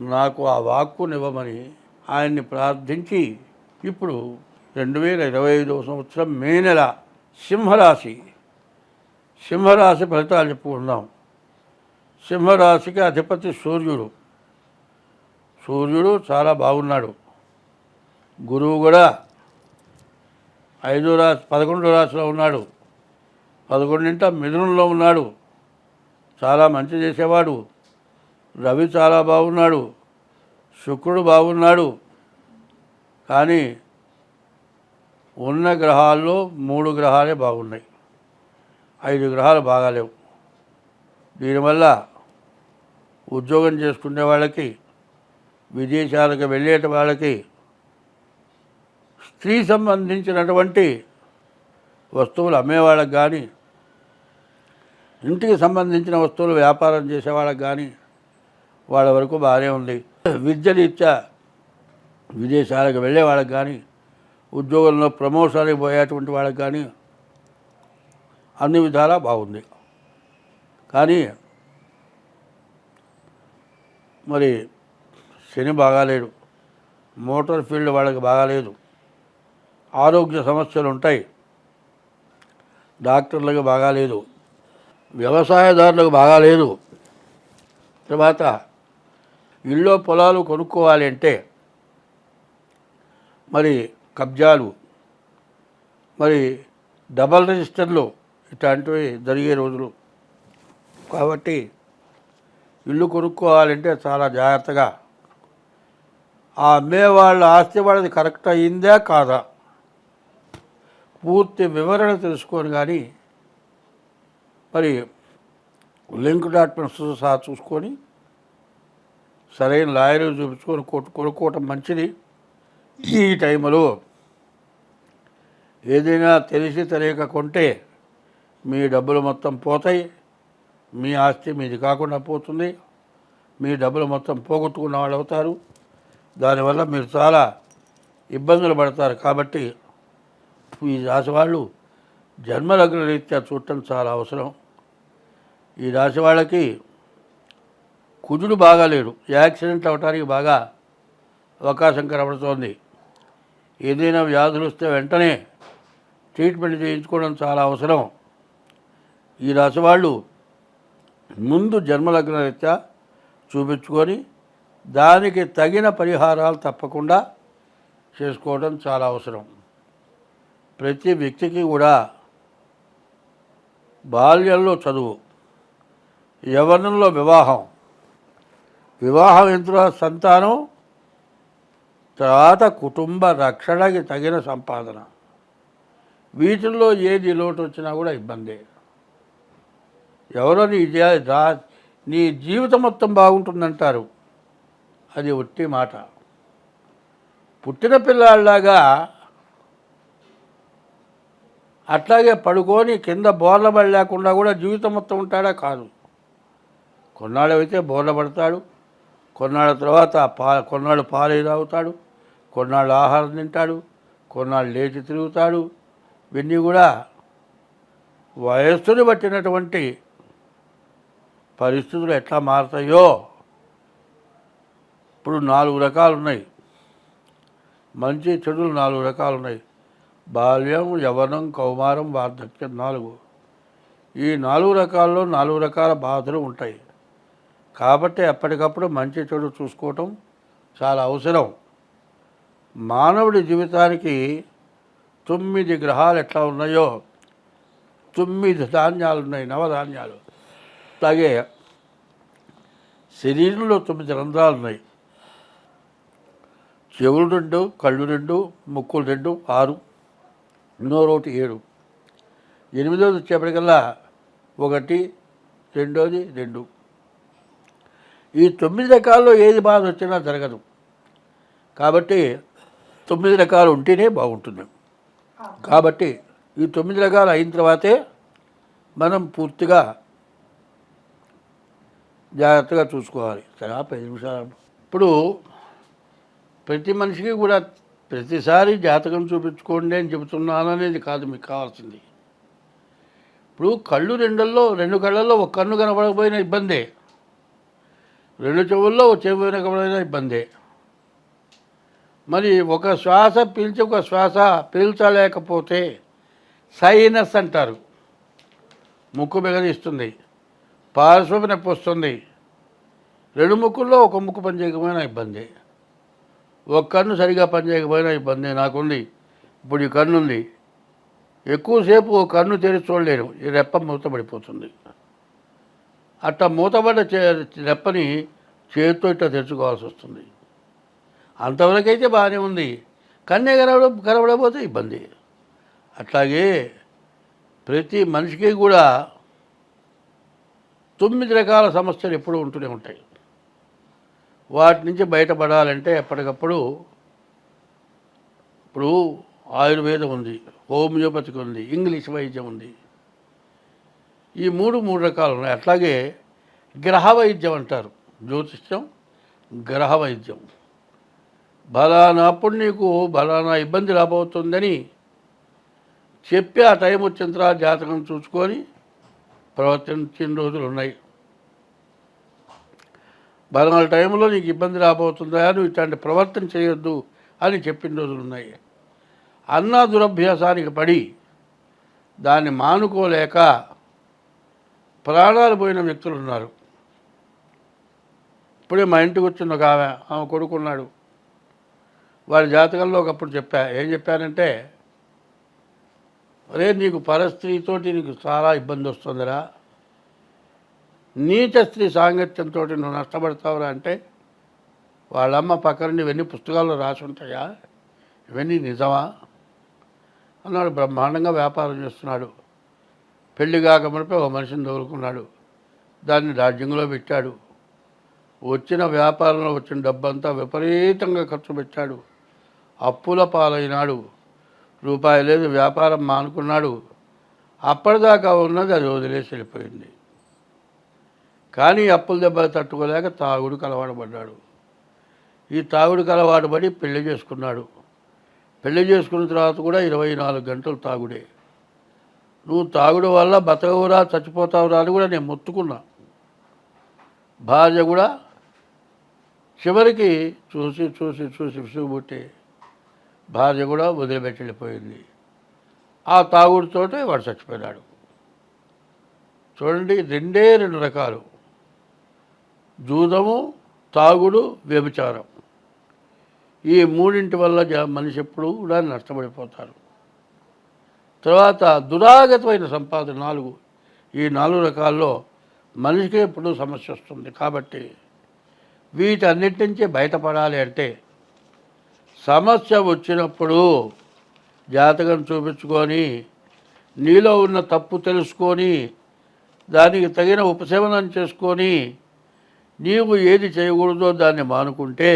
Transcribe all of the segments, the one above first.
నాకు ఆ వాక్కునివ్వమని ఆయన్ని ప్రార్థించి ఇప్పుడు రెండు వేల ఇరవై ఐదవ సంవత్సరం మే నెల సింహరాశి. సింహరాశి ఫలితాలు చెప్పుకుందాం. సింహరాశికి అధిపతి సూర్యుడు. సూర్యుడు చాలా బాగున్నాడు. గురువు కూడా ఐదో రాశి పదకొండో రాశిలో ఉన్నాడు. పదకొండింట మిథునంలో ఉన్నాడు. చాలా మంచి చేసేవాడు. రవి చాలా బాగున్నాడు శుక్రుడు బాగున్నాడు కానీ ఉన్న గ్రహాల్లో మూడు గ్రహాలే బాగున్నాయి. ఐదు గ్రహాలు బాగాలేవు. దీనివల్ల ఉద్యోగం చేసుకునే వాళ్ళకి విదేశాలకు వెళ్ళేట వాళ్ళకి స్త్రీ సంబంధించినటువంటి వస్తువులు అమ్మేవాళ్ళకి కానీ ఇంటికి సంబంధించిన వస్తువులు వ్యాపారం చేసేవాళ్ళకి కానీ వాళ్ళ వరకు బాగానే ఉంది. విద్యరీత్యా విదేశాలకు వెళ్ళే వాళ్ళకి కానీ ఉద్యోగంలో ప్రమోషన్కి పోయేటువంటి వాళ్ళకి కానీ అన్ని విధాలా బాగుంది. కానీ మరి శని బాగాలేడు. మోటార్ ఫీల్డ్ వాళ్ళకి బాగాలేదు. ఆరోగ్య సమస్యలు ఉంటాయి. డాక్టర్లకు బాగాలేదు. వ్యవసాయదారులకు బాగాలేదు. తర్వాత ఇల్లు పొలాలు కొనుక్కోవాలి అంటే మరి కబ్జాలు మరి డబల్ రిజిస్టర్లు ఇట్లాంటివి జరిగే రోజులు. కాబట్టి ఇల్లు కొనుక్కోవాలంటే చాలా జాగ్రత్తగా. ఆ అమ్మేవాళ్ళ ఆస్తి వాళ్ళది కరెక్ట్ అయిందా కాదా? పూర్తి వివరణ తెలుసుకొని కానీ మరి లింక్ డాక్యుమెంట్స్ సహా చూసుకొని సరైన లాయర్ చూపించుకొని కొట్టు కొనుక్కోవటం మంచిది. ఈ టైంలో ఏదైనా తెలిసి తెలియక కొంటే మీ డబ్బులు మొత్తం పోతాయి. మీ ఆస్తి మీది కాకుండా పోతుంది. మీ డబ్బులు మొత్తం పోగొట్టుకున్న వాళ్ళు అవుతారు. దానివల్ల మీరు చాలా ఇబ్బందులు పడతారు. కాబట్టి ఈ రాశి వాళ్ళు జన్మలగ్న రీత్యా చూడటం చాలా అవసరం. ఈ రాశి వాళ్ళకి కుజుడు బాగాలేడు యాక్సిడెంట్ అవడానికి బాగా అవకాశం కనబడుతోంది. ఏదైనా వ్యాధులు వస్తే వెంటనే ట్రీట్మెంట్ చేయించుకోవడం చాలా అవసరం. ఈ రాశి వాళ్ళు ముందు జన్మలగ్న రీత్యా చూపించుకొని దానికి తగిన పరిహారాలు తప్పకుండా చేసుకోవడం చాలా అవసరం. ప్రతి వ్యక్తికి కూడా బాల్యంలో చదువు యవనంలో వివాహం వివాహం ఎంతో సంతానం? తర్వాత కుటుంబ రక్షణకి తగిన సంపాదన. వీటిల్లో ఏది లోటు వచ్చినా కూడా ఇబ్బందే. ఎవరో నీ రా- నీ జీవితం మొత్తం బాగుంటుందంటారు. అది ఒట్టి మాట. పుట్టిన పిల్లాళ్ళలాగా అట్లాగే పడుకొని కింద బోర్ల పడి లేకుండా కూడా జీవితం మొత్తం ఉంటాడా? కాదు. కొన్నాళ్ళు అయితే బోర్ల పడతాడు కొన్నాళ్ళ తర్వాత పా కొన్నాళ్ళు పాలు తాగుతాడు కొన్నాళ్ళు ఆహారం తింటాడు కొన్నాళ్ళు లేచి తిరుగుతాడు. ఇవన్నీ కూడా వయస్సుని బట్టినటువంటి పరిస్థితులు ఎట్లా మారుతాయో ఇప్పుడు నాలుగు రకాలు ఉన్నాయి మంచి చెడులు నాలుగు రకాలు ఉన్నాయి బాల్యం యవనం కౌమారం వార్ధక్యం నాలుగు. ఈ నాలుగు రకాల్లో నాలుగు రకాల బాధలు ఉంటాయి. కాబట్టి ఎప్పటికప్పుడు మంచి చెడు చూసుకోవటం చాలా అవసరం. మానవుడి జీవితానికి తొమ్మిది గ్రహాలు ఎట్లా ఉన్నాయో తొమ్మిది ధాన్యాలు ఉన్నాయి నవధాన్యాలు. అలాగే శరీరంలో తొమ్మిది రంధ్రాలు ఉన్నాయి. చెవులు రెండు కళ్ళు రెండు ముక్కులు రెండు ఆరు నోరోటి ఏడు. ఎనిమిదోది వచ్చేప్పటికల్లా ఒకటి రెండోది రెండు. ఈ తొమ్మిది రకాల్లో ఏది బాధ వచ్చినా జరగదు. కాబట్టి తొమ్మిది రకాలు ఉంటేనే బాగుంటుంది. కాబట్టి ఈ తొమ్మిది రకాలు అయిన తర్వాతే మనం పూర్తిగా జాగ్రత్తగా చూసుకోవాలి. సరే పది నిమిషాలు ఇప్పుడు ప్రతి మనిషికి కూడా ప్రతిసారి జాతకం చూపించుకోండి అని చెబుతున్నాను అనేది కాదు మీకు కావాల్సింది. ఇప్పుడు కళ్ళు రెండల్లో రెండు కళ్ళల్లో ఒక కన్ను కనబడకపోయిన ఇబ్బందే. రెండు చెవుల్లో చెవి కనబడినా ఇబ్బందే. మరి ఒక శ్వాస పీల్చి ఒక శ్వాస పీల్చలేకపోతే సైనస్ అంటారు. ముక్కు బిగదీస్తుంది పార్శ్వపు నొప్పి వస్తుంది. రెండు ముక్కుల్లో ఒక ముక్కు పనిచేయకపోయినా ఇబ్బంది. ఒక కన్ను సరిగా పనిచేయకపోయినా ఇబ్బంది నాకుంది. ఇప్పుడు ఈ కన్ను ఉంది ఎక్కువసేపు కన్ను తెరిచి చూడలేను. ఈ రెప్ప మూతపడిపోతుంది. అట్లా మూతబడ్డ చే రెప్పని చేతితో ఇట్లా తెచ్చుకోవాల్సి వస్తుంది. అంతవరకైతే బాగానే ఉంది. కన్నే కనబడ కనబడకపోతే ఇబ్బంది. అట్లాగే ప్రతి మనిషికి కూడా తొమ్మిది రకాల సమస్యలు ఎప్పుడూ ఉంటూనే ఉంటాయి. వాటి నుంచి బయటపడాలంటే ఎప్పటికప్పుడు ఇప్పుడు ఆయుర్వేదం ఉంది హోమియోపతికి ఉంది ఇంగ్లీష్ వైద్యం ఉంది ఈ మూడు మూడు రకాలు ఉన్నాయి. అట్లాగే గ్రహ వైద్యం అంటారు. జ్యోతిష్యం గ్రహ వైద్యం. బలానప్పుడు నీకు బలానా ఇబ్బంది రాబోతుందని చెప్పి ఆ టైం వచ్చిన తర్వాత జాతకం చూసుకొని ప్రవర్తించిన రోజులు ఉన్నాయి. బలనాల టైంలో నీకు ఇబ్బంది రాబోతుందా? నువ్వు ఇట్లాంటి ప్రవర్తన చేయొద్దు అని చెప్పిన రోజులు ఉన్నాయి. అన్నా దురభ్యాసానికి పడి దాన్ని మానుకోలేక ప్రాణాలు పోయిన వ్యక్తులు ఉన్నారు. ఇప్పుడే మా ఇంటికి వచ్చిన ఒక ఆమె ఆమె కొడుకున్నాడు. వారి జాతకంలో ఒకప్పుడు చెప్పా ఏం చెప్పానంటే అరే నీకు పరస్త్రీతోటి నీకు చాలా ఇబ్బంది వస్తుందిరా. నీచ స్త్రీ సాంగత్యంతో నువ్వు నష్టపడతావురా అంటే వాళ్ళమ్మ పక్కన ఇవన్నీ పుస్తకాల్లో రాసి ఉంటాయా? ఇవన్నీ నిజమా? అన్నాడు బ్రహ్మాండంగా వ్యాపారం చేస్తున్నాడు. పెళ్ళి కాకముడిపై ఒక మనిషిని తగులుకున్నాడు దాన్ని రాజ్యంలో పెట్టాడు. వచ్చిన వ్యాపారంలో వచ్చిన డబ్బంతా విపరీతంగా ఖర్చు పెట్టాడు. అప్పుల పాలైనాడు. రూపాయి లేదు వ్యాపారం మానుకున్నాడు. అప్పటిదాకా ఉన్నది అది వదిలేసి వెళ్ళిపోయింది. కానీ అప్పుల దెబ్బ తట్టుకోలేక తాగుడు కలవాడబడ్డాడు ఈ తాగుడు కలవాడు పడి పెళ్ళి చేసుకున్నాడు. పెళ్ళి చేసుకున్న తర్వాత కూడా ఇరవై నాలుగు గంటలు తాగుడే. నువ్వు తాగుడు వల్ల బతకవురా చచ్చిపోతావురా అని కూడా నేను మొత్తుకున్నా. భార్య కూడా చివరికి చూసి చూసి చూసి విసుగుబుట్టి భార్య కూడా వదిలిపెట్టి వెళ్ళిపోయింది. ఆ తాగుడుతోటే వాడు చచ్చిపోయినాడు. చూడండి రెండే రెండు రకాలు. జూదము తాగుడు వ్యభిచారం. ఈ మూడింటి వల్ల మనిషి ఎప్పుడు కూడా నష్టపడిపోతారు. తర్వాత దురాగతమైన సంపాదన నాలుగు. ఈ నాలుగు రకాల్లో మనిషికి ఎప్పుడు సమస్య వస్తుంది. కాబట్టి వీటన్నిటి నుంచి బయటపడాలి అంటే సమస్య వచ్చినప్పుడు జాతకం చూపించుకొని నీలో ఉన్న తప్పు తెలుసుకొని దానికి తగిన ఉపశమనం చేసుకొని నీవు ఏది చేయకూడదో దాన్ని మానుకుంటే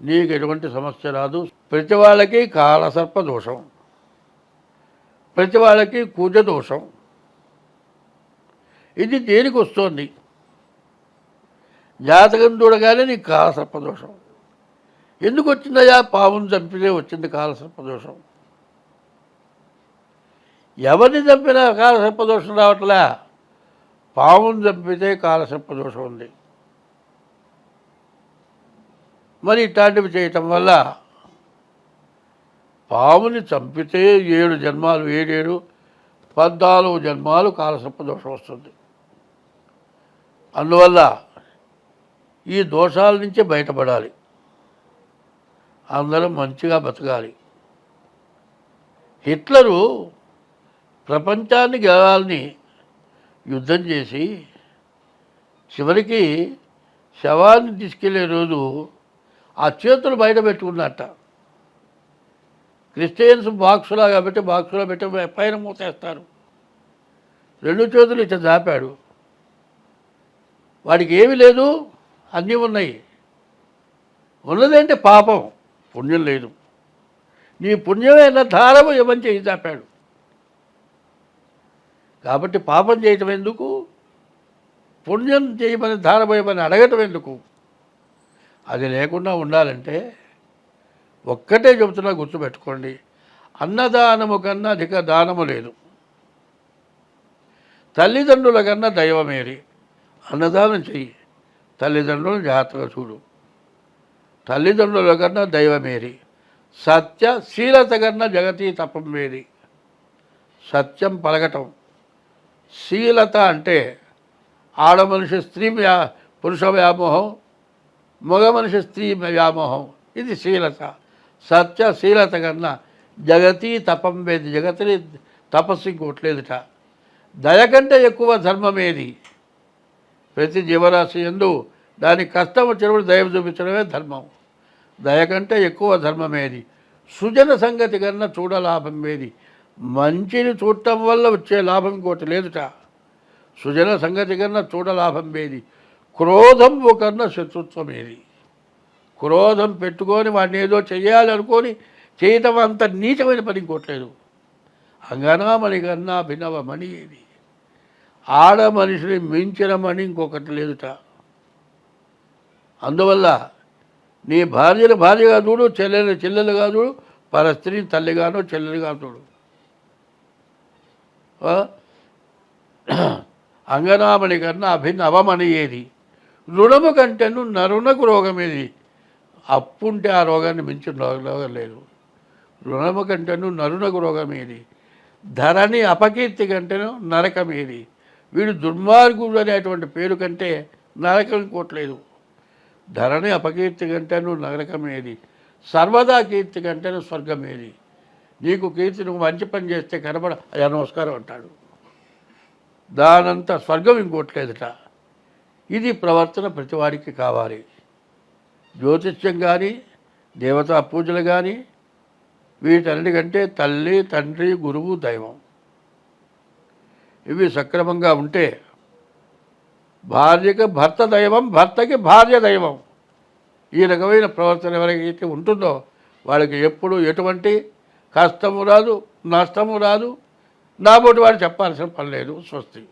నీకు ఎటువంటి సమస్య రాదు. ప్రతి వాళ్ళకి కాలసర్ప దోషం ప్రతి వాళ్ళకి కుజ దోషం. ఇది దేనికి వస్తుంది? జాతకం చూడగానే నీకు కాలసర్పదోషం ఎందుకు వచ్చిందయ్యా? పావును చంపితే వచ్చింది కాలసర్పదోషం ఎవరిని చంపినా కాలసర్పదోషం రావట్లే? పావును చంపితే కాలసర్పదోషం ఉంది. మరి ఇట్లాంటివి చేయటం వల్ల పాముని చంపితే ఏడు జన్మాలు ఏడేడు? పద్నాలుగు జన్మాలు కాలసర్పదోషం వస్తుంది. అందువల్ల ఈ దోషాల నుంచి బయటపడాలి. అందరం మంచిగా బతకాలి. హిట్లరు ప్రపంచాన్ని గెలవాలని యుద్ధం చేసి చివరికి శవాన్ని తీసుకెళ్ళే రోజు ఆ చేతులు బయట పెట్టుకున్నట్ట. క్రిస్టియన్స్ బాక్సులా కాబట్టి బాక్సులో పెట్టి పైన మూసేస్తారు. రెండు చేతులు ఇట్లా దాపాడు. వాడికి ఏమీ లేదు అన్నీ ఉన్నాయి. ఉన్నదేంటే పాపం? పుణ్యం లేదు. నీ పుణ్యమైన ధారము ఇవ్వని చేయి దాపాడు. కాబట్టి పాపం చేయటం ఎందుకు? పుణ్యం చేయమని ధారపోయమని అడగటం ఎందుకు? అది లేకుండా ఉండాలంటే ఒక్కటే చెబుతున్నా గుర్తుపెట్టుకోండి. అన్నదానము కన్నా అధిక దానము లేదు. తల్లిదండ్రుల కన్నా దైవమేరి అన్నదానం చెయ్యి. తల్లిదండ్రులను జాగ్రత్తగా చూడు. తల్లిదండ్రుల కన్నా దైవమేరి సత్య శీలత కన్నా జగతి తపం వేది సత్యం పలకటం. శీలత అంటే ఆడ మనిషి స్త్రీ వ్యా పురుష వ్యామోహం మగ మనిషి స్త్రీ వ్యామోహం. ఇది శీలత. సత్య శీలత కన్నా జగతి తపం వేది. జగతిని తపస్సు ఇంకోట్లేదుట. దయ కంటే ఎక్కువ ధర్మమేది? ప్రతి జీవరాశి ఎందు దానికి కష్టం వచ్చినప్పుడు దయ చూపించడమే ధర్మం. దయ కంటే ఎక్కువ ధర్మమేది? సుజన సంగతి కన్నా చూడలాభం ఏది మంచిని చూడటం వల్ల వచ్చే లాభం ఇంకోటి లేదుట. సుజన సంగతి కన్నా చూడలాభం ఏది క్రోధం కన్నా శత్రుత్వం ఏది క్రోధం పెట్టుకొని వాడిని ఏదో చేయాలనుకొని చేయటం అంత నీచమైన పని ఇంకోట్లేదు అంగనామణి కన్నా భిన్నవమణి ఏది? ఆడ మనిషిని మించిన మణి ఇంకొకటి లేదుట. అందువల్ల నీ భార్యను భార్యగా చూడు చెల్లెలు చెల్లెలుగా చూడు పర స్త్రీని తల్లిగానో చెల్లెలుగా చూడు. అంగనామణి కన్నా అభిన్న అవమణి ఏది? రుణము కంటేను నరుణకు రోగమేది అప్పుంటే ఆ రోగాన్ని మించిన రోగం లేదు. రుణము కంటేను నరునకు రోగం ఏది? ధరని అపకీర్తి కంటేను నరకం ఏది? వీడు దుర్మార్గుడు అనేటువంటి పేరు కంటే నరకం కోట్లేదు ధరణి అపకీర్తి కంటేను నరకం ఏది? సర్వదా కీర్తి కంటేను స్వర్గం ఏది? నీకు కీర్తి నువ్వు మంచి పని చేస్తే కనబడ అయ్యా నమస్కారం అంటాడు. దానంత స్వర్గం ఇంకోట్లేదుట ఇది ప్రవర్తన ప్రతివాడికి కావాలి. జ్యోతిష్యం కానీ దేవతా పూజలు కానీ వీటన్నిటికంటే తల్లి తండ్రి గురువు దైవం. ఇవి సక్రమంగా ఉంటే భార్యకి భర్త దైవం భర్తకి భార్య దైవం. ఈ రకమైన ప్రవర్తన ఎవరికైతే ఉంటుందో వాళ్ళకి ఎప్పుడు ఎటువంటి కష్టము రాదు నష్టము రాదు. నాబోటి వాడు చెప్పాల్సిన పని లేదు స్వస్తి.